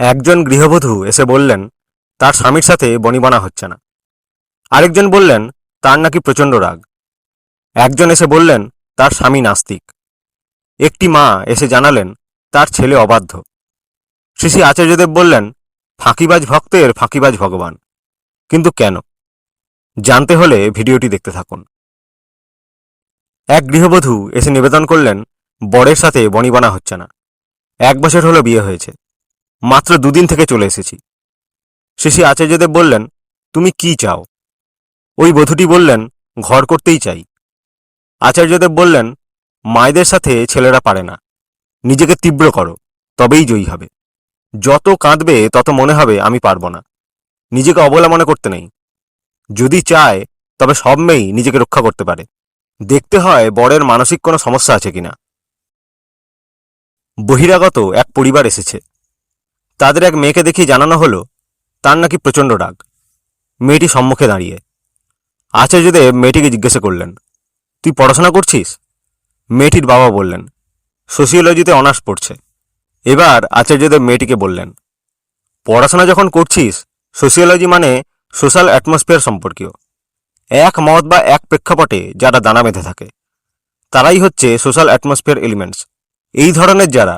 একজন গৃহবধূ এসে বললেন, তার স্বামীর সাথে বনিবনা হচ্ছে না। আরেকজন বললেন, তার নাকি প্রচণ্ড রাগ। একজন এসে বললেন, তার স্বামী নাস্তিক। একটি মা এসে জানালেন, তার ছেলে অবাধ্য। শ্রী শ্রী আচার্যদেব বললেন, ফাঁকিবাজ ভক্তের ফাঁকিবাজ ভগবান। কিন্তু কেন? জানতে হলে ভিডিওটি দেখতে থাকুন। এক গৃহবধূ এসে নিবেদন করলেন, বরের সাথে বনিবনা হচ্ছে না। এক বছর হলো বিয়ে হয়েছে। মাত্র দুদিন থেকে চলে এসেছি। শ্রী আচার্যদেব বললেন, তুমি কি চাও? ওই বধূটি বললেন, ঘর করতেই চাই। আচার্যদেব বললেন, মায়েদের সাথে ছেলেরা পারে না। নিজেকে তীব্র করো, তবেই জয়ী হবে। যত কাঁদবে, তত মনে হবে আমি পারব না। নিজেকে অবলা মনে করতে নেই। যদি চায়, তবে সব মেয়েই নিজেকে রক্ষা করতে পারে। দেখতে হয় বরের মানসিক কোনো সমস্যা আছে কিনা। বহিরাগত এক পরিবার এসেছে। তাদের এক মেয়েকে দেখিয়ে জানানো হলো, তার নাকি প্রচণ্ড রাগ। মেয়েটি সম্মুখে দাঁড়িয়ে। আচার্যদেব মেয়েটিকে জিজ্ঞাসা করলেন, তুই পড়াশোনা করছিস? মেয়েটির বাবা বললেন সোশিওলজিতে অনার্স পড়ছে। এবার আচার্যদেব মেয়েটিকে বললেন, পড়াশোনা যখন করছিস সোশিওলজি মানে সোশ্যাল অ্যাটমসফিয়ার সম্পর্কীয়। এক মত বা এক প্রেক্ষাপটে যারা দানা বেঁধে থাকে, তারাই হচ্ছে সোশ্যাল অ্যাটমসফিয়ার এলিমেন্টস। এই ধরনের যারা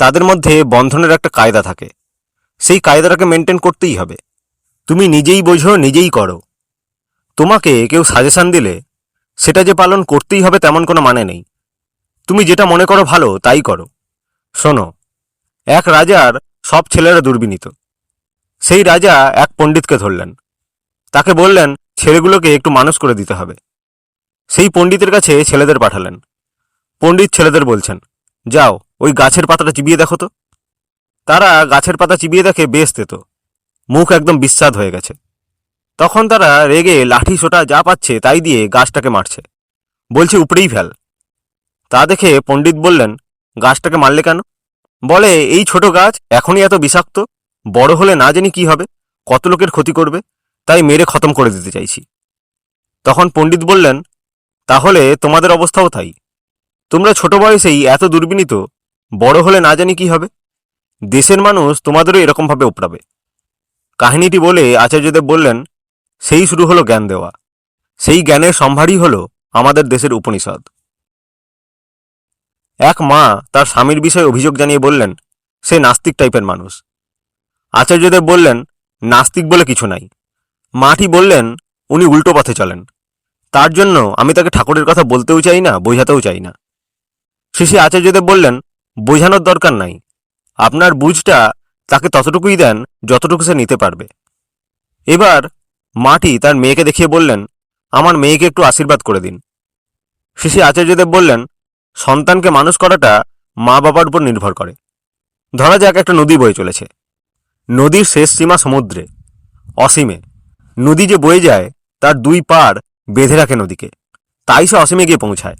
তাদের মধ্যে বন্ধনের একটা কায়দা থাকে। সেই কায়দাটাকে মেনটেন করতেই হবে। তুমি নিজেই বোঝো, নিজেই করো। তোমাকে কেউ সাজেশন দিলে, সেটা যে পালন করতেই হবে তেমন কোনো মানে নেই। তুমি যেটা মনে করো ভালো, তাই করো। শোনো, এক রাজার সব ছেলেরা দুর্বিনীত। সেই রাজা এক পণ্ডিতকে ধরলেন। তাকে বললেন, ছেলেগুলোকে একটু মানুষ করে দিতে হবে। সেই পণ্ডিতের কাছে ছেলেদের পাঠালেন। পণ্ডিত ছেলেদের বলছেন, যাও ওই গাছের পাতাটা চিবিয়ে দেখো তো। তারা গাছের পাতা চিবিয়ে দেখে বেশ তেতো মুখ একদম বিস্বাদ হয়ে গেছে। তখন তারা রেগে লাঠি সোটা যা পাচ্ছে তাই দিয়ে গাছটাকে মারছে। বলছে, উপরেই ফেল। তা দেখে পণ্ডিত বললেন, গাছটাকে মারলে কেন? বলে, এই ছোট গাছ এখনই এত বিষাক্ত, বড় হলে না জানি কি হবে, কত লোকের ক্ষতি করবে, তাই মেরে খতম করে দিতে চাইছি। তখন পণ্ডিত বললেন, তাহলে তোমাদের অবস্থাও তাই। তোমরা ছোট বয়সেই এত দুর্বিনীত বড় হলে না জানি কি হবে। দেশের মানুষ তোমাদেরও এরকমভাবে উপড়াবে। কাহিনীটি বলে আচার্যদেব বললেন, সেই শুরু হলো জ্ঞান দেওয়া। সেই জ্ঞানের সম্ভারই হলো আমাদের দেশের উপনিষদ। এক মা তার স্বামীর বিষয়ে অভিযোগ জানিয়ে বললেন, সে নাস্তিক টাইপের মানুষ। আচার্যদেব বললেন, নাস্তিক বলে কিছু নাই। মাটি বললেন, উনি উল্টো পথে চলেন। তার জন্য আমি তাকে ঠাকুরের কথা বলতেও চাই না, বোঝাতেও চাই না। শেষে আচার্যদেব বললেন বোঝানোর দরকার নাই। আপনার বুঝটা তাকে ততটুকুই দেন যতটুকু সে নিতে পারবে। এবার মাটি তার মেয়েকে দেখিয়ে বললেন, আমার মেয়েকে একটু আশীর্বাদ করে দিন। শিশি আচার্যদেব বললেন, সন্তানকে মানুষ করাটা মা বাবার উপর নির্ভর করে। ধরা যাক একটা নদী বয়ে চলেছে। নদীর শেষ সীমা সমুদ্রে, অসীমে। নদী যে বয়ে যায়, তার দুই পার বেঁধে রাখে নদীকে। তাই সে অসীমে গিয়ে পৌঁছায়।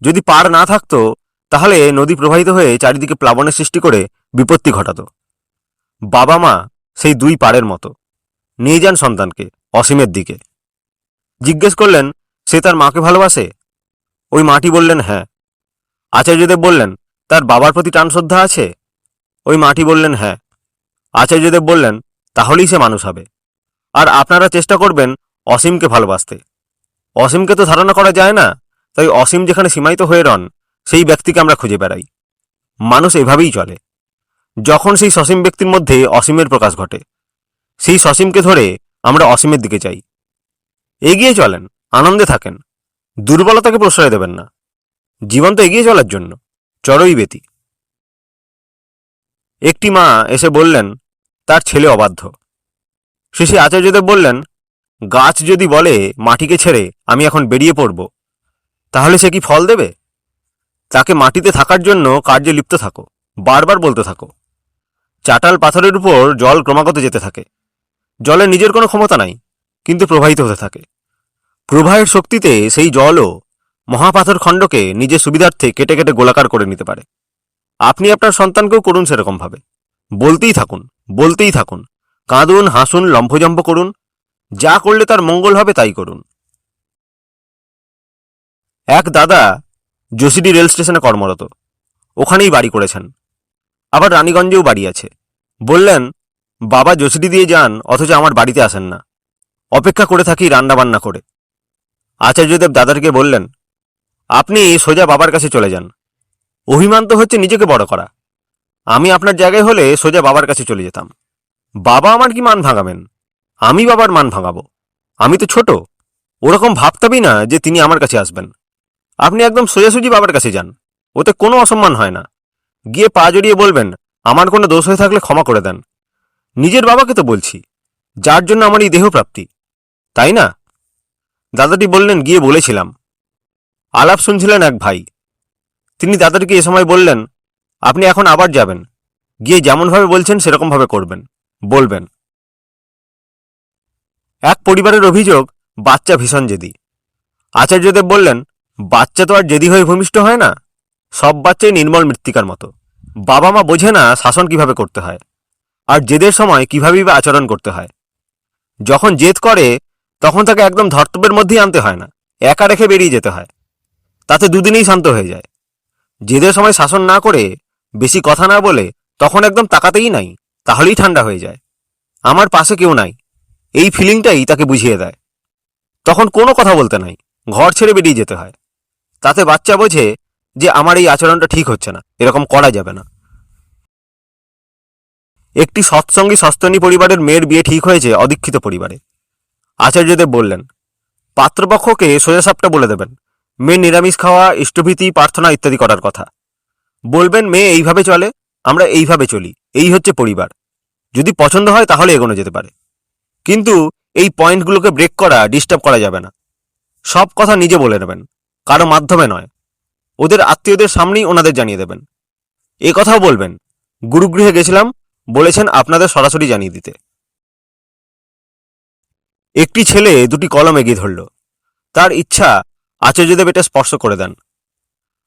যদি পার না থাকতো তাহলে নদী প্রবাহিত হয়ে চারিদিকে প্লাবনের সৃষ্টি করে বিপত্তি ঘটাত। বাবা মা সেই দুই পাড়ের মতো। নিয়ে যান সন্তানকে, অসীমের দিকে। জিজ্ঞেস করলেন, সে তার মাকে ভালোবাসে? ওই মাটি বললেন হ্যাঁ। আচার্যদেব বললেন, তার বাবার প্রতি টান শ্রদ্ধা আছে? ওই মাটি বললেন হ্যাঁ। আচার্যদেব বললেন, তাহলেই সে মানুষ হবে। আর আপনারা চেষ্টা করবেন অসীমকে ভালোবাসতে। অসীমকে তো ধারণা করা যায় না, তাই অসীম যেখানে সীমায়িত হয়ে রন সেই ব্যক্তিকে আমরা খুঁজে বেড়াই। মানুষ এভাবেই চলে। যখন সেই সসীম ব্যক্তির মধ্যে অসীমের প্রকাশ ঘটে, সেই সসীমকে ধরে আমরা অসীমের দিকে যাই। এগিয়ে চলেন, আনন্দে থাকেন, দুর্বলতাকে প্রশ্রয় দেবেন না। জীবন তো এগিয়ে চলার জন্য চড়ই বেতি একটি মা এসে বললেন, তার ছেলে অবাধ্য। শেষে আচার্যদেব বললেন, গাছ যদি বলে মাটিকে ছেড়ে আমি এখন বেরিয়ে পড়ব, তাহলে সে কি ফল দেবে? তাকে মাটিতে থাকার জন্য কার্যে লিপ্ত থাকো, বারবার বলতে থাকো। চাটাল পাথরের উপর জল ক্রমাগত যেতে থাকে। জলের নিজের কোনো ক্ষমতা নাই, কিন্তু প্রবাহিত হতে থাকে। প্রবাহের শক্তিতে সেই জলও মহাপাথর খণ্ডকে নিজের সুবিধার্থে কেটে কেটে গোলাকার করে নিতে পারে। আপনি আপনার সন্তানকেও করুন সেরকমভাবে। বলতেই থাকুন বলতেই থাকুন। কাঁদুন, হাসুন, লম্ফজম্প করুন। যা করলে তার মঙ্গল হবে তাই করুন। এক দাদা যোশিডি রেল স্টেশনে কর্মরত। ওখানেই বাড়ি করেছেন। আবার রানীগঞ্জেও বাড়ি আছে। বললেন, বাবা জসিডি দিয়ে যান, অথচ আমার বাড়িতে আসেন না। অপেক্ষা করে থাকি রান্নাবান্না করে। আচার্যদেব দাদাকে বললেন, আপনি সোজা বাবার কাছে চলে যান। অভিমান তো হচ্ছে নিজেকে বড় করা। আমি আপনার জায়গায় হলে সোজা বাবার কাছে চলে যেতাম। বাবা আমার কি মান ভাঙাবেন? আমি বাবার মান ভাঙাবো। আমি তো ছোট। ওরকম ভাবতামই না যে তিনি আমার কাছে আসবেন। আপনি একদম সোজাসুজি বাবার কাছে যান। ওতে কোনো অসম্মান হয় না। গিয়ে পা জড়িয়ে বলবেন, আমার কোনো দোষ হয়ে থাকলে ক্ষমা করে দেন। নিজের বাবাকে তো বলছি, যার জন্য আমার এই দেহপ্রাপ্তি। তাই না? দাদাটি বললেন, গিয়ে বলেছিলাম। আলাপ শুনছিলেন এক ভাই। তিনি দাদাটিকে এ সময় বললেন, আপনি এখন আবার যাবেন। গিয়ে যেমনভাবে বলছেন, সেরকমভাবে করবেন। বলবেন, এক পরিবারের অভিযোগ, বাচ্চা ভীষণ জেদি। আচার্যদেব বললেন বাচ্চা তো আর জেদি হয়ে ভূমিষ্ঠ হয় না। সব বাচ্চাই নির্মল মৃত্তিকার মতো। বাবা মা বোঝে না শাসন কীভাবে করতে হয়, আর জেদের সময় কিভাবেই বা আচরণ করতে হয়। যখন জেদ করে, তখন তাকে একদম ধর্তব্যের মধ্যেই আনতে হয় না, একা রেখে বেরিয়ে যেতে হয়। তাতে দুদিনেই শান্ত হয়ে যায়। জেদের সময় শাসন না করে, বেশি কথা না বলে, তখন একদম তাকাতেই নাই, তাহলেই ঠান্ডা হয়ে যায়। আমার পাশে কেউ নাই, এই ফিলিংটাই তাকে বুঝিয়ে দেয়। তখন কোনো কথা বলতে নাই, ঘর ছেড়ে বেরিয়ে যেতে হয়। তাতে বাচ্চা বোঝে যে আমার এই আচরণটা ঠিক হচ্ছে না, এরকম করা যাবে না। একটি সৎসঙ্গী সস্তনী পরিবারের মেয়ের বিয়ে ঠিক হয়েছে অদীক্ষিত পরিবারে। আচার্যদেব বললেন, পাত্রপক্ষকে সোজাসাপটা বলে দেবেন। মেয়ে নিরামিষ খাওয়া, ইষ্টভীতি, প্রার্থনা ইত্যাদি করার কথা। বলবেন, মেয়ে এইভাবে চলে, আমরা এইভাবে চলি, এই হচ্ছে পরিবার। যদি পছন্দ হয় তাহলে এগোনো যেতে পারে। কিন্তু এই পয়েন্টগুলোকে ব্রেক করা, ডিস্টার্ব করা যাবে না। সব কথা নিজে বলে নেবেন। কারও মাধ্যমে নয়। ওদের আত্মীয়দের সামনেই ওনাদের জানিয়ে দেবেন। এ কথাও বলবেন, গুরুগৃহে গেছিলাম, বলেছেন আপনাদের সরাসরি জানিয়ে দিতে। একটি ছেলে দুটি কলম এগিয়ে ধরল। তার ইচ্ছা আচার্যদেব এটা স্পর্শ করে দেন।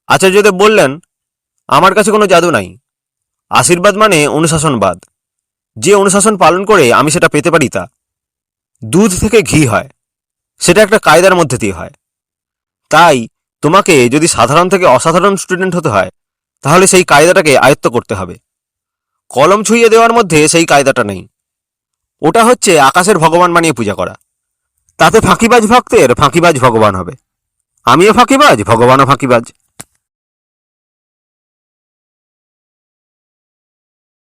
আচার্যদেব বললেন, আমার কাছে কোনো জাদু নাই। আশীর্বাদ মানে অনুশাসনবাদ। যে অনুশাসন পালন করে আমি সেটা পেতে পারি তা। দুধ থেকে ঘি হয়। সেটা একটা কায়দার মধ্যে দিয়ে হয়। তাই তোমাকে যদি সাধারণ থেকে অসাধারণ স্টুডেন্ট হতে হয়, তাহলে সেই কায়দাটাকে আয়ত্ত করতে হবে। কলম ছুঁয়ে দেওয়ার মধ্যে সেই কায়দাটা নেই। ওটা হচ্ছে আকাশের ভগবান বানিয়ে পূজা করা। তাতে ফাঁকিবাজ ভক্তের ফাঁকিবাজ ভগবান হবে। আমিও ফাঁকিবাজ, ভগবানও ফাঁকিবাজ।